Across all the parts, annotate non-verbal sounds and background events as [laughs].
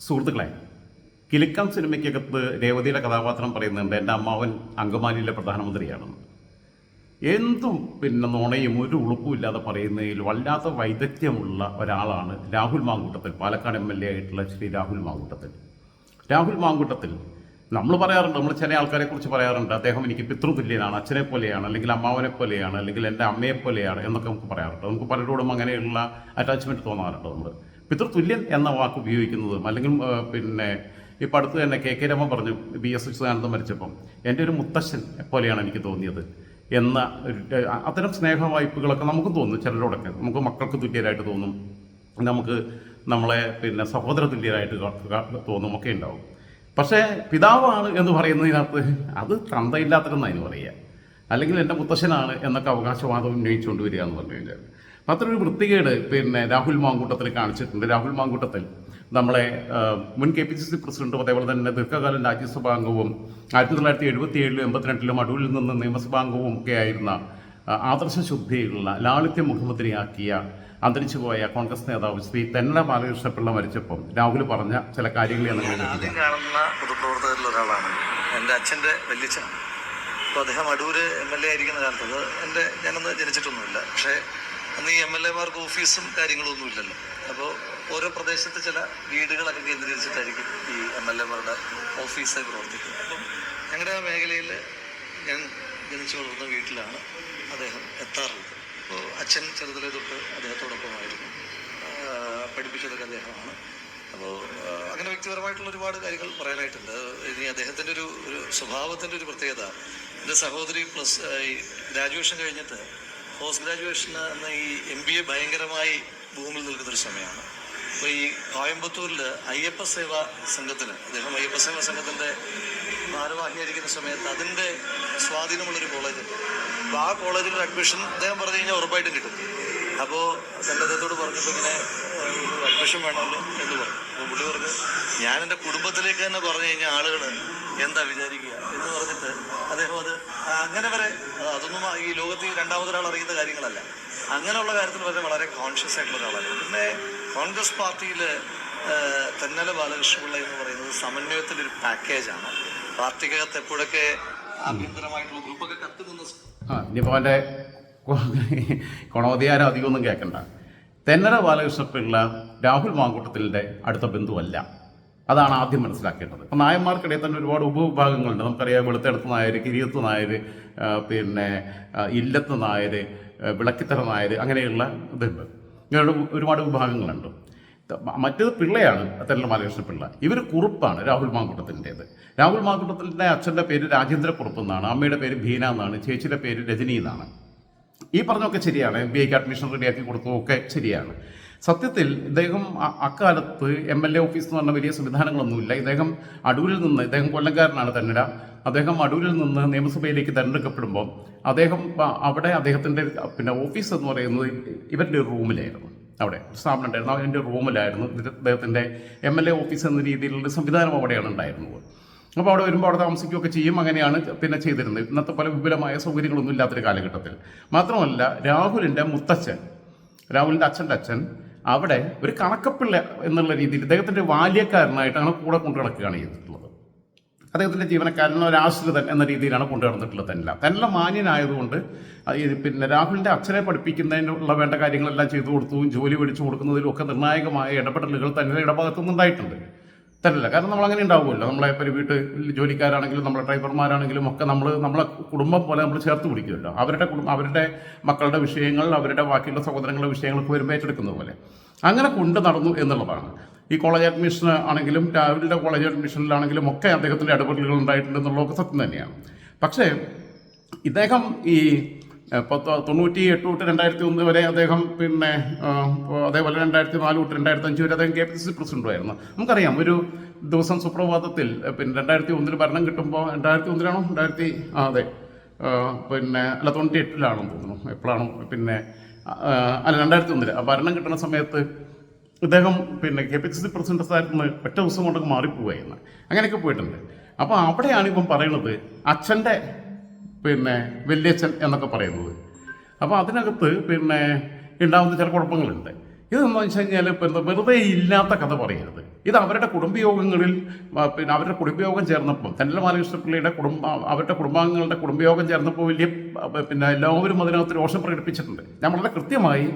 സുഹൃത്തുക്കളെ കിലുക്കം സിനിമയ്ക്കകത്ത് രേവതിയുടെ കഥാപാത്രം പറയുന്നുണ്ട് എന്റെ അമ്മാവൻ അങ്കമാലിയിലെ പ്രധാനമന്ത്രിയാണെന്ന് എന്തും പിന്നെ നുണയും ഒരു ഉളുപ്പും ഇല്ലാതെ പറയുന്നതിൽ വല്ലാത്ത വൈദഗ്ധ്യമുള്ള ഒരാളാണ് Rahul Mankoottathil Palakkad M L A ആയിട്ടുള്ള ശ്രീ രാഹുൽ മാങ്കൂട്ടത്തിൽ. രാഹുൽ മാങ്കൂട്ടത്തിൽ നമ്മൾ പറയാറുണ്ട് നമ്മൾ ചില ആൾക്കാരെ കുറിച്ച് പറയാറുണ്ട് അദ്ദേഹം എനിക്ക് പിതൃതുല്യനാണ് അച്ഛനെ പോലെയാണ് അല്ലെങ്കിൽ അമ്മാവനെ പോലെയാണ് അല്ലെങ്കിൽ എന്റെ അമ്മയെ പോലെയാണ് എന്നൊക്കെ നമുക്ക് പറയാറുണ്ട്. നമുക്ക് പലരോടും അങ്ങനെയുള്ള അറ്റാച്ച്മെന്റ് തോന്നാറുണ്ട് നമ്മൾ. പിതൃതുല്യൻ എന്ന വാക്ക് ഉപയോഗിക്കുന്നതും അല്ലെങ്കിൽ പിന്നെ ഇപ്പം അടുത്ത് തന്നെ കെ കെ രമ പറഞ്ഞു ബി എസ് വിശ്വനാനന്ദം മരിച്ചപ്പം എന്റെ ഒരു മുത്തശ്ശൻ പോലെയാണ് എനിക്ക് തോന്നിയത്? എന്ന അത്തരം സ്നേഹ വായ്പകളൊക്കെ നമുക്ക് തോന്നും ചിലരോടൊക്കെ. നമുക്ക് മക്കൾക്ക് തുല്യരായിട്ട് തോന്നും നമുക്ക് നമ്മളെ പിന്നെ സഹോദര തുല്യരായിട്ട് കാ- കാ- തോന്നും ഒക്കെ ഉണ്ടാവും. പക്ഷേ പിതാവാണ് എന്ന് പറയുന്നതിനകത്ത് അത് തന്തയില്ലാത്തതെന്നാണ് അതിന് പറയുക. അല്ലെങ്കിൽ എന്റെ മുത്തശ്ശനാണ് എന്നൊക്കെ അവകാശവാദം ഉന്നയിച്ചുകൊണ്ട് വരിക എന്ന് പറഞ്ഞു കഴിഞ്ഞാൽ. അപ്പം ഒരു വൃത്തികേട് പിന്നെ രാഹുൽ മാങ്കൂട്ടത്തിൽ കാണിച്ചിട്ടുണ്ട്. രാഹുൽ മാങ്കൂട്ടത്തിൽ നമ്മളെ മുൻ കെ പി സി സി പ്രസിഡന്റും അതേപോലെ തന്നെ ദീർഘകാലം രാജ്യസഭാ അംഗവും ആയിരത്തി തൊള്ളായിരത്തി എഴുപത്തി ഏഴിലും എൺപത്തിരണ്ടിലും അടൂരിൽ നിന്ന് നിയമസഭാ അംഗവും ഒക്കെ ആയിരുന്ന ആദർശ ആദർശശുദ്ധിയുള്ള ലാളിത്യ മുഖ്യമന്ത്രിയാക്കിയ അന്തരിച്ചു പോയ കോൺഗ്രസ് നേതാവ് ശ്രീ തെന്ന ബാലകൃഷ്ണപിള്ള മരിച്ചപ്പം രാഹുൽ പറഞ്ഞ ചില നിങ്ങളെ ആദ്യം കാണുന്ന പൊതുപ്രവർത്തകരിൽ ഒരാളാണ്. എന്റെ അച്ഛന്റെ വല്യച്ഛൻ അപ്പോൾ അദ്ദേഹം അടൂര് എം എൽ എ ആയിരിക്കുന്ന കാലത്ത് എന്റെ ഞാനൊന്ന് ജനിച്ചിട്ടൊന്നുമില്ല. പക്ഷേ അന്ന് ഈ എം എൽ എമാർക്ക് ഓഫീസും കാര്യങ്ങളും ഒന്നും ഇല്ലല്ലോ. അപ്പോൾ ഓരോ പ്രദേശത്ത് ചില വീടുകളൊക്കെ കേന്ദ്രീകരിച്ചിട്ടായിരിക്കും ഈ എം എൽ എമാരുടെ ഓഫീസായി പ്രവർത്തിക്കുന്നത്. അപ്പം ഞങ്ങളുടെ ആ മേഖലയിൽ ഞാൻ ജനിച്ചു വളർന്ന വീട്ടിലാണ് അദ്ദേഹം എത്താറുള്ളത്. അപ്പോൾ അച്ഛൻ ചെറുതിലെ തൊട്ട് അദ്ദേഹത്തോടൊപ്പമായിരുന്നു. പഠിപ്പിച്ചതൊക്കെ അദ്ദേഹമാണ്. അപ്പോൾ അങ്ങനെ വ്യക്തിപരമായിട്ടുള്ള ഒരുപാട് കാര്യങ്ങൾ പറയാനായിട്ടുണ്ട്. ഇനി അദ്ദേഹത്തിന്റെ ഒരു ഒരു സ്വഭാവത്തിന്റെ ഒരു പ്രത്യേകത. എന്റെ സഹോദരി പ്ലസ് ഗ്രാജുവേഷൻ കഴിഞ്ഞിട്ട് പോസ്റ്റ് ഗ്രാജുവേഷന് എന്ന ഈ എം ബി എ ഭയങ്കരമായി ഭൂമിയിൽ നിൽക്കുന്നൊരു സമയമാണ്. അപ്പോൾ ഈ കോയമ്പത്തൂരിൽ അയ്യപ്പ സേവാ സംഘത്തിന് അദ്ദേഹം അയ്യപ്പ സേവാ സംഘത്തിന്റെ ഭാരവാഹിയായിരിക്കുന്ന സമയത്ത് അതിന്റെ സ്വാധീനമുള്ളൊരു കോളേജ് അപ്പോൾ ആ കോളേജിൽ അഡ്മിഷൻ അദ്ദേഹം പറഞ്ഞു കഴിഞ്ഞാൽ ഉറപ്പായിട്ടും കിട്ടും. അപ്പോൾ തന്റെ അദ്ദേഹത്തോട് പറഞ്ഞപ്പോൾ ഇങ്ങനെ അഡ്മിഷൻ വേണമല്ലോ എന്ന് പറഞ്ഞു. അപ്പോൾ പുള്ളി പറഞ്ഞു ഞാൻ എന്റെ കുടുംബത്തിലേക്ക് തന്നെ പറഞ്ഞു കഴിഞ്ഞാൽ ആളുകൾ എന്താ വിചാരിക്കുക എന്ന് പറഞ്ഞിട്ട് അദ്ദേഹം അത് അങ്ങനെ വരെ അതൊന്നും ഈ ലോകത്ത് രണ്ടാമതൊരാൾ അറിയുന്ന കാര്യങ്ങളല്ല. അങ്ങനെയുള്ള കാര്യത്തിൽ വരെ വളരെ കോൺഷ്യസ് ആയിട്ടുള്ള ഒരാളാണ് പിന്നെ കോൺഗ്രസ് പാർട്ടിയിൽ തെന്നല ബാലകൃഷ്ണപിള്ള എന്ന് പറയുന്നത് സമന്വയത്തിന്റെ ഒരു പാക്കേജാണ്. പാർട്ടിക്കകത്ത് എപ്പോഴൊക്കെ ആഭ്യന്തരമായിട്ടുള്ള ഗ്രൂപ്പൊക്കെ കത്ത് നിന്ന് ആ ഇനിയിപ്പോൾ അവന്റെ ഗുണവധികാരം അധികമൊന്നും കേൾക്കണ്ട. തെന്നര ബാലകൃഷ്ണപിള്ള രാഹുൽ മാങ്കൂട്ടത്തിന്റെ അടുത്ത ബന്ധുവല്ല. അതാണ് ആദ്യം മനസ്സിലാക്കേണ്ടത്. അപ്പം നായന്മാർക്കിടയിൽ തന്നെ ഒരുപാട് ഉപവിഭാഗങ്ങളുണ്ട്. നമുക്കറിയാം വെളുത്തെടുത്ത നായർ കിരിയത്ത് നായർ പിന്നെ ഇല്ലത്ത് നായർ വിളക്കിത്തറ നായർ അങ്ങനെയുള്ള ഇതുണ്ട്. ഇങ്ങനെയുള്ള ഒരുപാട് വിഭാഗങ്ങളുണ്ട്. മറ്റേത് പിള്ളയാണ് തെല്ലം ബാലകൃഷ്ണ പിള്ള. ഇവർ കുറുപ്പാണ് രാഹുൽ മാങ്കുട്ടത്തിന്റേത്. രാഹുൽ മാങ്കുട്ടത്തിന്റെ അച്ഛന്റെ പേര് രാജേന്ദ്ര കുറുപ്പ് എന്നാണ്. അമ്മയുടെ പേര് ഭീന എന്നാണ്. ചേച്ചിയുടെ പേര് രജനി എന്നാണ്. ഈ പറഞ്ഞൊക്കെ ശരിയാണ്. എം ബി ഐക്ക് അഡ്മിഷൻ റെഡിയാക്കി കൊടുത്തതൊക്കെ ശരിയാണ്. സത്യത്തിൽ ഇദ്ദേഹം അക്കാലത്ത് എം എൽ എ ഓഫീസ് എന്ന് പറഞ്ഞ വലിയ സംവിധാനങ്ങളൊന്നുമില്ല. ഇദ്ദേഹം അടൂരിൽ നിന്ന് ഇദ്ദേഹം കൊല്ലംകാരനാണ് തന്നിട. അദ്ദേഹം അടൂരിൽ നിന്ന് നിയമസഭയിലേക്ക് തിരഞ്ഞെടുക്കപ്പെടുമ്പോൾ അദ്ദേഹം അവിടെ അദ്ദേഹത്തിന്റെ പിന്നെ ഓഫീസ് എന്ന് പറയുന്നത് ഇവരുടെ റൂമിലായിരുന്നു. അവിടെ സ്ഥാപനം ഉണ്ടായിരുന്നു. അതിന്റെ റൂമിലായിരുന്നു. അദ്ദേഹത്തിന്റെ എം എൽ എ ഓഫീസ് എന്ന രീതിയിലുള്ള സംവിധാനം അവിടെയാണ് ഉണ്ടായിരുന്നത്. അപ്പോൾ അവിടെ വരുമ്പോൾ അവിടെ താമസിക്കുകയൊക്കെ ചെയ്യും. അങ്ങനെയാണ് പിന്നെ ചെയ്തിരുന്നത്. ഇന്നത്തെ പല വിപുലമായ സൗകര്യങ്ങളൊന്നും ഇല്ലാത്തൊരു കാലഘട്ടത്തിൽ. മാത്രമല്ല രാഹുലിന്റെ മുത്തച്ഛൻ രാഹുലിന്റെ അച്ഛന്റെ അച്ഛൻ അവിടെ ഒരു കണക്കപ്പിള്ള എന്നുള്ള രീതിയിൽ ഇദ്ദേഹത്തിന്റെ ബാല്യക്കാരനായിട്ടാണ് കൂടെ കൊണ്ടു നടക്കുകയാണ് ചെയ്തിട്ടുള്ളത്. അദ്ദേഹത്തിന്റെ ജീവനക്കാരൻ ഒരു ആശ്രിതൻ എന്ന രീതിയിലാണ് കൊണ്ടു നടന്നിട്ടുള്ളത് തന്നെ തന്നെ മാന്യനായതുകൊണ്ട് പിന്നെ രാഹുലിന്റെ അച്ഛനെ പഠിപ്പിക്കുന്നതിനുള്ള വേണ്ട കാര്യങ്ങളെല്ലാം ചെയ്തു കൊടുത്തു ജോലി മേടിച്ചു കൊടുക്കുന്നതിലും ഒക്കെ നിർണായകമായ ഇടപെടലുകൾ തന്നെ ഇടഭാഗത്തു നിന്നുണ്ടായിട്ടുണ്ട് തരില്ല കാരണം നമ്മൾ അങ്ങനെ ഉണ്ടാവുമല്ലോ. നമ്മളെ ഇപ്പോൾ വീട്ട് ജോലിക്കാരാണെങ്കിലും നമ്മളെ ഡ്രൈവർമാരാണെങ്കിലും ഒക്കെ നമ്മൾ നമ്മളെ കുടുംബം പോലെ നമ്മൾ ചേർത്ത് പിടിക്കുമല്ലോ. അവരുടെ കുടുംബം അവരുടെ മക്കളുടെ വിഷയങ്ങൾ അവരുടെ ബാക്കിയുള്ള സഹോദരങ്ങളുടെ വിഷയങ്ങളൊക്കെ വരുമ്പോൾ ഏറ്റെടുക്കുന്നത് പോലെ. അങ്ങനെ കൊണ്ട് നടന്നു എന്നുള്ളതാണ്. ഈ കോളേജ് അഡ്മിഷൻ ആണെങ്കിലും രാവിലെ കോളേജ് അഡ്മിഷനിലാണെങ്കിലും ഒക്കെ അദ്ദേഹത്തിന്റെ ഇടപെടലുകൾ ഉണ്ടായിട്ടുണ്ട് എന്നുള്ളതൊക്കെ സത്യം തന്നെയാണ്. പക്ഷേ ഇദ്ദേഹം ഈ പത്ത് തൊണ്ണൂറ്റി എട്ട് തൊട്ട് രണ്ടായിരത്തി ഒന്ന് വരെ അദ്ദേഹം പിന്നെ അതേപോലെ രണ്ടായിരത്തി നാല് തൊട്ട് രണ്ടായിരത്തി അഞ്ച് വരെ അദ്ദേഹം കെ പി സി സി പ്രസിഡന്റുമായിരുന്നു നമുക്കറിയാം ഒരു ദിവസം സുപ്രഭാതത്തിൽ പിന്നെ രണ്ടായിരത്തി ഒന്നിൽ ഭരണം കിട്ടുമ്പോൾ രണ്ടായിരത്തി ഒന്നിലാണോ രണ്ടായിരത്തി അതെ പിന്നെ അല്ല തൊണ്ണൂറ്റി എട്ടിലാണെന്ന് തോന്നുന്നു എപ്പോഴാണോ പിന്നെ അല്ല രണ്ടായിരത്തി ഒന്നിൽ ഭരണം കിട്ടുന്ന സമയത്ത് ഇദ്ദേഹം പിന്നെ K P C C president സ്ഥാനത്ത് ഒറ്റ ദിവസം കൊണ്ടൊക്കെ മാറിപ്പോവായിരുന്നു. അങ്ങനെയൊക്കെ പോയിട്ടുണ്ട്. അപ്പോൾ അവിടെയാണ് ഇപ്പം പറയുന്നത് അച്ഛന്റെ പിന്നെ വല്യച്ഛൻ എന്നൊക്കെ പറയുന്നത്. അപ്പോൾ അതിനകത്ത് പിന്നെ ഉണ്ടാകുന്ന ചില കുഴപ്പങ്ങളുണ്ട്. ഇതെന്ന് വെച്ച് കഴിഞ്ഞാൽ എന്താ വെറുതെ ഇല്ലാത്ത കഥ പറയരുത്. ഇത് അവരുടെ കുടുംബയോഗങ്ങളിൽ പിന്നെ അവരുടെ കുടുംബയോഗം ചേർന്നപ്പോൾ തെന്നൽ ബാലകൃഷ്ണപിള്ളിയുടെ കുടുംബ അവരുടെ കുടുംബാംഗങ്ങളുടെ കുടുംബയോഗം ചേർന്നപ്പോൾ വലിയ പിന്നെ എല്ലാവരും അതിനകത്ത് രോഷം പ്രകടിപ്പിച്ചിട്ടുണ്ട്. ഞാൻ വളരെ കൃത്യമായി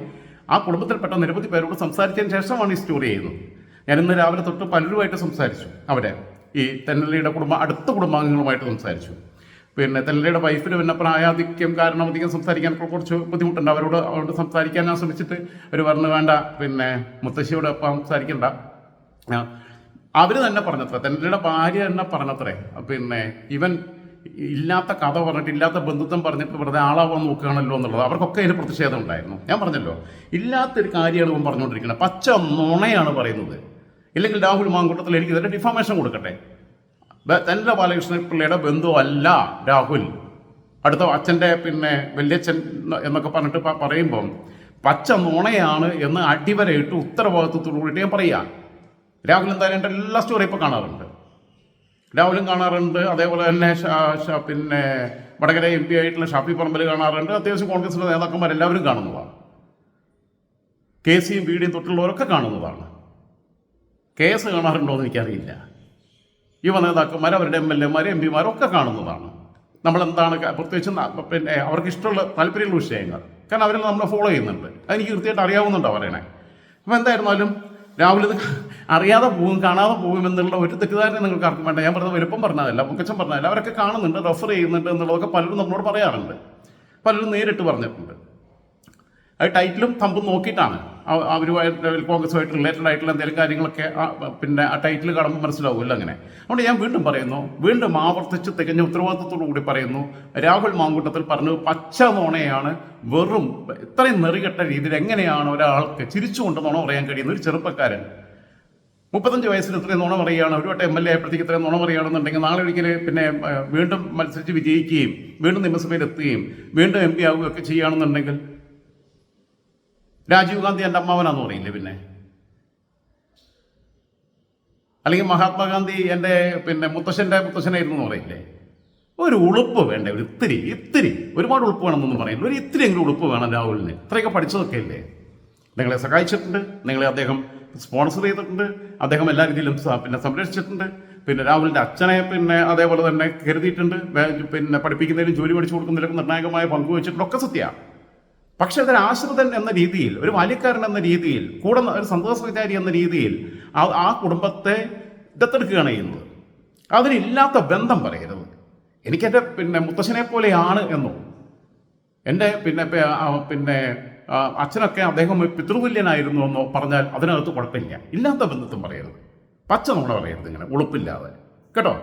ആ കുടുംബത്തിൽപ്പെട്ട നിരവധി പേരോട് സംസാരിച്ചതിന് ശേഷമാണ് ഈ സ്റ്റോറി ചെയ്യുന്നത്. ഞാൻ ഇന്ന് രാവിലെ തൊട്ട് പലരുമായിട്ട് സംസാരിച്ചു. അവിടെ ഈ തെന്നലിയുടെ കുടുംബ അടുത്ത കുടുംബാംഗങ്ങളുമായിട്ട് സംസാരിച്ചു. പിന്നെ തെല്ലയുടെ വൈഫിന് പിന്നെ പ്രായാധിക്യം കാരണം അധികം സംസാരിക്കാൻ കുറച്ച് ബുദ്ധിമുട്ടുണ്ട്. അവരോട് അവരോട് സംസാരിക്കാൻ ഞാൻ ശ്രമിച്ചിട്ട് അവർ പറഞ്ഞു വേണ്ട പിന്നെ മുത്തശ്ശിയോട് അപ്പം സംസാരിക്കണ്ട. അവർ തന്നെ പറഞ്ഞത്രേ തെല്ലയുടെ ഭാര്യ തന്നെ പറഞ്ഞത്രേ പിന്നെ ഇവൻ ഇല്ലാത്ത കഥ പറഞ്ഞിട്ട് ഇല്ലാത്ത ബന്ധുത്വം പറഞ്ഞിട്ട് വെറുതെ ആളാവാൻ നോക്കുകയാണല്ലോ എന്നുള്ളത്. അവർക്കൊക്കെ അതിന് പ്രതിഷേധം ഉണ്ടായിരുന്നു. ഞാൻ പറഞ്ഞല്ലോ ഇല്ലാത്തൊരു കാര്യമാണ് ഇവൻ പറഞ്ഞുകൊണ്ടിരിക്കുന്നത്. പച്ച നുണയാണ് പറയുന്നത്. ഇല്ലെങ്കിൽ രാഹുൽ മാങ്കൂട്ടത്തിൽ എനിക്ക് ഇതിന്റെ ഡിഫോമേഷൻ കൊടുക്കട്ടെ. തെന്നല ബാലകൃഷ്ണൻ പിള്ളയുടെ ബന്ധു അല്ല രാഹുൽ. അടുത്ത അച്ഛന്റെ പിന്നെ വല്യച്ഛൻ എന്നൊക്കെ പറഞ്ഞിട്ട് പ- പറയുമ്പം പച്ച നുണയാണ് എന്ന് അടിവരയിട്ട് ഉത്തരവാദിത്വത്തോടു കൂടിയിട്ട് ഞാൻ പറയാം. രാഹുൽ എന്തായാലും എന്റെ എല്ലാ സ്റ്റോറിയും ഇപ്പോൾ കാണാറുണ്ട്. രാഹുലും കാണാറുണ്ട്. അതേപോലെ തന്നെ പിന്നെ വടകര എം പി ആയിട്ടുള്ള ഷാഫി പറമ്പൽ കാണാറുണ്ട്. അത്യാവശ്യം കോൺഗ്രസിന്റെ നേതാക്കന്മാർ എല്ലാവരും കാണുന്നതാണ്. കെ സിയും ബി ഡിയും തൊട്ടുള്ളവരൊക്കെ കാണുന്നതാണ്. കേസ് കാണാറുണ്ടോ എന്ന് എനിക്കറിയില്ല. യുവ നേതാക്കന്മാർ അവരുടെ എം എൽ എമാർ എം പിമാരൊക്കെ കാണുന്നതാണ്. നമ്മളെന്താണ് പ്രത്യേകിച്ച് പിന്നെ അവർക്ക് ഇഷ്ടമുള്ള താല്പര്യമുള്ള വിഷയങ്ങൾ. കാരണം അവരെ നമ്മൾ ഫോളോ ചെയ്യുന്നുണ്ട്. അതെനിക്ക് കൃത്യമായിട്ട് അറിയാവുന്നുണ്ടോ പറയണേ. അപ്പോൾ എന്തായിരുന്നാലും രാവിലെ ഇത് [laughs] അറിയാതെ പോകും കാണാതെ പോകും എന്നുള്ള ഒരു തെറ്റിദ്ധാരണ നിങ്ങൾക്ക് ആർക്കും വേണ്ട. ഞാൻ പറഞ്ഞത് വലുപ്പം പറഞ്ഞതല്ല മുഖച്ചം പറഞ്ഞതല്ല. അവരൊക്കെ കാണുന്നുണ്ട് റെഫർ ചെയ്യുന്നുണ്ട് എന്നുള്ളതൊക്കെ പലരും നമ്മളോട് പറയാറുണ്ട്. പലരും നേരിട്ട് പറഞ്ഞിട്ടുണ്ട്. അത് ടൈറ്റിലും തമ്പും നോക്കിയിട്ടാണ്. അവരുമായിട്ട് കോൺഗ്രസുമായിട്ട് റിലേറ്റഡ് ആയിട്ടുള്ള എന്തെങ്കിലും കാര്യങ്ങളൊക്കെ പിന്നെ ആ ടൈറ്റിൽ കാണുമ്പോൾ മനസ്സിലാവില്ല അങ്ങനെ. അതുകൊണ്ട് ഞാൻ വീണ്ടും പറയുന്നു വീണ്ടും ആവർത്തിച്ച് തികഞ്ഞ ഉത്തരവാദിത്വത്തോടു കൂടി പറയുന്നു രാഹുൽ മാങ്കൂട്ടത്തിൽ പറഞ്ഞു പച്ച നോണയാണ് വെറും ഇത്രയും നെറികെട്ട രീതിയിൽ എങ്ങനെയാണ് ഒരാൾക്ക് ചിരിച്ചുകൊണ്ട് നോണം പറയാൻ കഴിയുന്ന ഒരു ചെറുപ്പക്കാരൻ. മുപ്പത്തഞ്ച് വയസ്സിൽ ഇത്രയും നുണ പറയുകയാണ് ഒരു വട്ടം എം എൽ എ ആയപ്പോഴത്തേക്ക് ഇത്രയും നുണ പറയുകയാണെന്നുണ്ടെങ്കിൽ നാളെ ഒരിക്കൽ പിന്നെ വീണ്ടും മത്സരിച്ച് വിജയിക്കുകയും വീണ്ടും നിയമസഭയിൽ എത്തുകയും വീണ്ടും എം പി ആവുകയൊക്കെ ചെയ്യുകയാണെന്നുണ്ടെങ്കിൽ രാജീവ് ഗാന്ധി എന്റെ അമ്മാവനാന്ന് പറയില്ലേ പിന്നെ? അല്ലെങ്കിൽ മഹാത്മാഗാന്ധി എന്റെ പിന്നെ മുത്തശ്ശന്റെ മുത്തശ്ശനായിരുന്നു എന്ന് പറയില്ലേ? ഒരു ഉളുപ്പ് വേണ്ട? ഒരു ഇത്തിരി ഇത്തിരി. ഒരുപാട് ഉളുപ്പ് വേണമെന്നൊന്നും പറയില്ല. ഒരു ഇത്തിരി എങ്കിലും ഉളുപ്പ് വേണം രാഹുലിന്. ഇത്രയൊക്കെ പഠിച്ചതൊക്കെ അല്ലേ നിങ്ങളെ സഹായിച്ചിട്ടുണ്ട്. നിങ്ങളെ അദ്ദേഹം സ്പോൺസർ ചെയ്തിട്ടുണ്ട്. അദ്ദേഹം എല്ലാ രീതിയിലും പിന്നെ സംരക്ഷിച്ചിട്ടുണ്ട്. പിന്നെ രാഹുലിന്റെ അച്ഛനെ പിന്നെ അതേപോലെ തന്നെ കരുതിയിട്ടുണ്ട്. പിന്നെ പഠിപ്പിക്കുന്നതിലും ജോലി പഠിച്ചു കൊടുക്കുന്നതിലൊക്കെ നിർണായകമായ പങ്കുവച്ചിട്ടുണ്ട് ഒക്കെ സത്യമാണ് പക്ഷെ അതൊരു ആശ്രിതൻ എന്ന രീതിയിൽ ഒരു ബാല്യക്കാരൻ എന്ന രീതിയിൽ കൂടെ ഒരു സന്തോഷ വിചാരി എന്ന രീതിയിൽ ആ ആ കുടുംബത്തെ ദത്തെടുക്കുകയാണ് ചെയ്യുന്നത്. അതിനില്ലാത്ത ബന്ധം പറയരുത്. എനിക്കെന്റെ പിന്നെ മുത്തശ്ശനെ പോലെയാണ് എന്നോ എന്റെ പിന്നെ പിന്നെ അച്ഛനൊക്കെ അദ്ദേഹം പിതൃതുല്യനായിരുന്നു എന്നോ പറഞ്ഞാൽ അതിനകത്ത് കുഴപ്പമില്ല. ഇല്ലാത്ത ബന്ധത്തും പറയരുത്. പച്ച നമ്മുടെ പറയരുത് ഇങ്ങനെ ഉളുപ്പില്ലാതെ. കേട്ടോ?